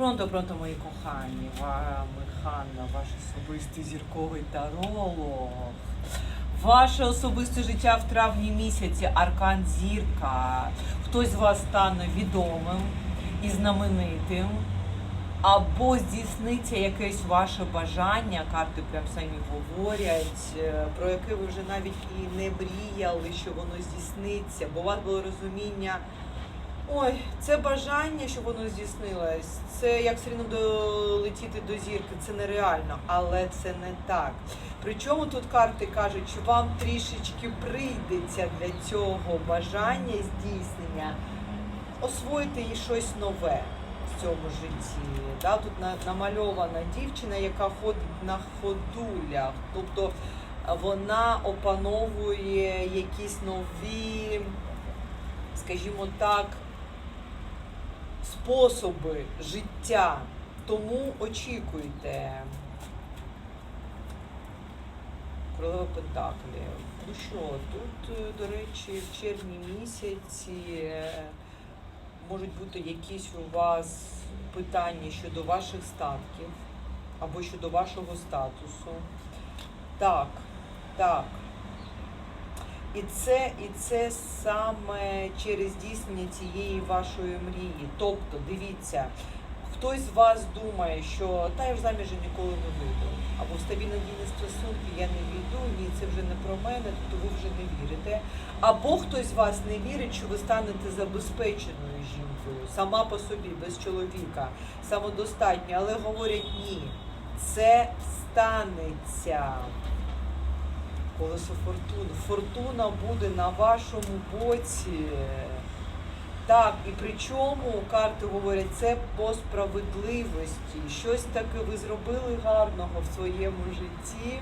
Пронто, пронто, мої кохані, вами Ханна, ваш особистий зірковий таролог. Ваше особисте життя в травні місяці, аркан зірка. Хтось з вас стане відомим і знаменитим, або здійсниться якесь ваше бажання, карти прям самі говорять, е, про яке ви вже навіть і не мріяли, що воно здійсниться, бо у вас було розуміння. Ой, це бажання, щоб воно здійснилось. Це як все одно долетіти до зірки, це нереально, але це не так. Причому тут карти кажуть, що вам трішечки прийдеться для цього бажання здійснення освоїти і щось нове в цьому житті. Да? Тут намальована дівчина, яка ходить на ходулях. Тобто вона опановує якісь нові, скажімо так, способи життя. Тому очікуйте. Королева Пентаклів. Ну що, тут, е, до речі, в червні місяці е, можуть бути якісь у вас питання щодо ваших статків або щодо вашого статусу. Так, так. І це, і це саме через здійснення цієї вашої мрії. Тобто, дивіться, хтось з вас думає, що та я ж заміж ніколи не вийду, або в стабільно дійні стосунки я не війду, ні, це вже не про мене, тобто ви вже не вірите. Або хтось з вас не вірить, що ви станете забезпеченою жінкою, сама по собі, без чоловіка, самодостатньо, але говорять ні, це станеться. Колесо фортуни. Фортуна буде на вашому боці. Так, і причому карти говорять, це по справедливості. Щось таке ви зробили гарного в своєму житті,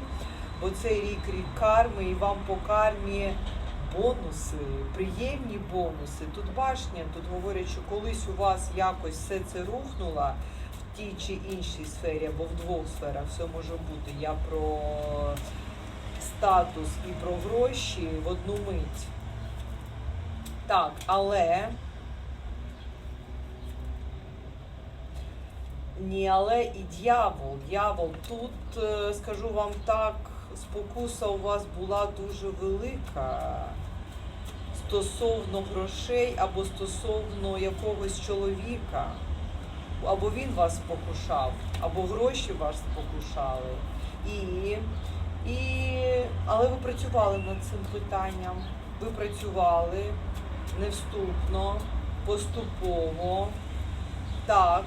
бо цей рік рік карми, і вам по кармі бонуси, приємні бонуси. Тут башня, тут говорять, що колись у вас якось все це рухнуло в тій чи іншій сфері, або в двох сферах, все може бути. Я про статус і про гроші в одну мить. Так, але. Ні, але і дьявол. Дьявол. Тут, е, скажу вам так, спокуса у вас була дуже велика стосовно грошей або стосовно якогось чоловіка. Або він вас спокушав, або гроші вас спокушали. І і, але ви працювали над цим питанням. Ви працювали невступно, поступово. Так,